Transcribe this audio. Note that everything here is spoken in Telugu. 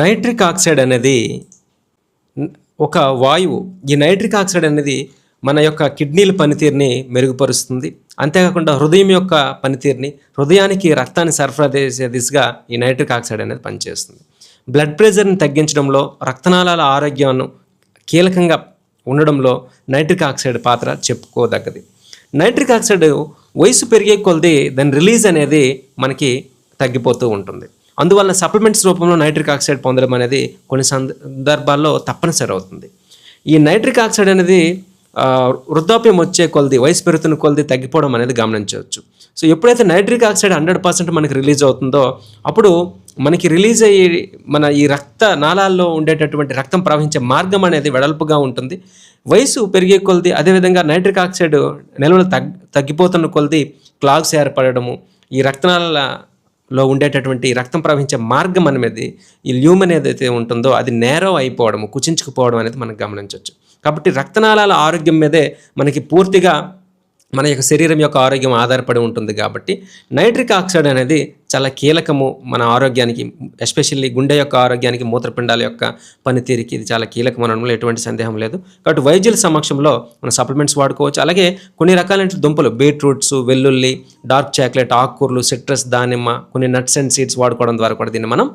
నైట్రిక్ ఆక్సైడ్ అనేది ఒక వాయువు. ఈ నైట్రిక్ ఆక్సైడ్ అనేది మన యొక్క కిడ్నీల పనితీరుని మెరుగుపరుస్తుంది. అంతేకాకుండా హృదయం యొక్క పనితీరుని హృదయానికి రక్తాన్ని సరఫరా చేసే దిశగా ఈ నైట్రిక్ ఆక్సైడ్ అనేది పనిచేస్తుంది. బ్లడ్ ప్రెషర్ని తగ్గించడంలో రక్తనాళాల ఆరోగ్యాన్ని కీలకంగా ఉండడంలో నైట్రిక్ ఆక్సైడ్ పాత్ర చెప్పుకోదగ్గది. నైట్రిక్ ఆక్సైడ్ వయసు పెరిగే కొలది దాని రిలీజ్ అనేది మనకి తగ్గిపోతూ ఉంటుంది. అందువల్ల సప్లిమెంట్స్ రూపంలో నైట్రిక్ ఆక్సైడ్ పొందడం అనేది కొన్ని సందర్భాల్లో తప్పనిసరి అవుతుంది. ఈ నైట్రిక్ ఆక్సైడ్ అనేది వృద్ధాప్యం వచ్చే కొలది వయసు పెరుగుతున్న కొలది తగ్గిపోవడం అనేది గమనించవచ్చు. సో ఎప్పుడైతే నైట్రిక్ ఆక్సైడ్ హండ్రెడ్ పర్సెంట్ మనకి రిలీజ్ అవుతుందో అప్పుడు మనకి రిలీజ్ అయ్యి మన ఈ రక్త నాళాల్లో ఉండేటటువంటి రక్తం ప్రవహించే మార్గం అనేది వెడల్పుగా ఉంటుంది. వయసు పెరిగే కొలది అదేవిధంగా నైట్రిక్ ఆక్సైడ్ నిల్వలు తగ్ తగ్గిపోతున్న కొలది క్లాగ్స్ ఏర్పడము ఈ లో ఉండేటటువంటి రక్తం ప్రవహించే మార్గం అనేది ఈ ల్యూమన్ ఏదైతే ఉంటుందో అది నేరో అయిపోవడం కుచించుకుపోవడం అనేది మనం గమనించవచ్చు. కాబట్టి రక్తనాళాల ఆరోగ్యం మీదే మనకి పూర్తిగా మన యొక్క శరీరం యొక్క ఆరోగ్యం ఆధారపడి ఉంటుంది కాబట్టి నైట్రిక్ ఆక్సైడ్ అనేది చాలా కీలకము మన ఆరోగ్యానికి ఎస్పెషల్లీ గుండె యొక్క ఆరోగ్యానికి మూత్రపిండాల యొక్క పనితీరుకి ఇది చాలా కీలకం అనడంలో ఎటువంటి సందేహం లేదు. కాబట్టి వైద్యుల సమక్షంలో మన సప్లిమెంట్స్ వాడుకోవచ్చు. అలాగే కొన్ని రకాలైన దుంపలు బీట్రూట్స్ వెల్లుల్లి డార్క్ చాక్లెట్ ఆకుకూరలు సిట్రస్ దానిమ్మ కొన్ని నట్స్ అండ్ సీడ్స్ వాడుకోవడం ద్వారా కూడా దీన్ని మనం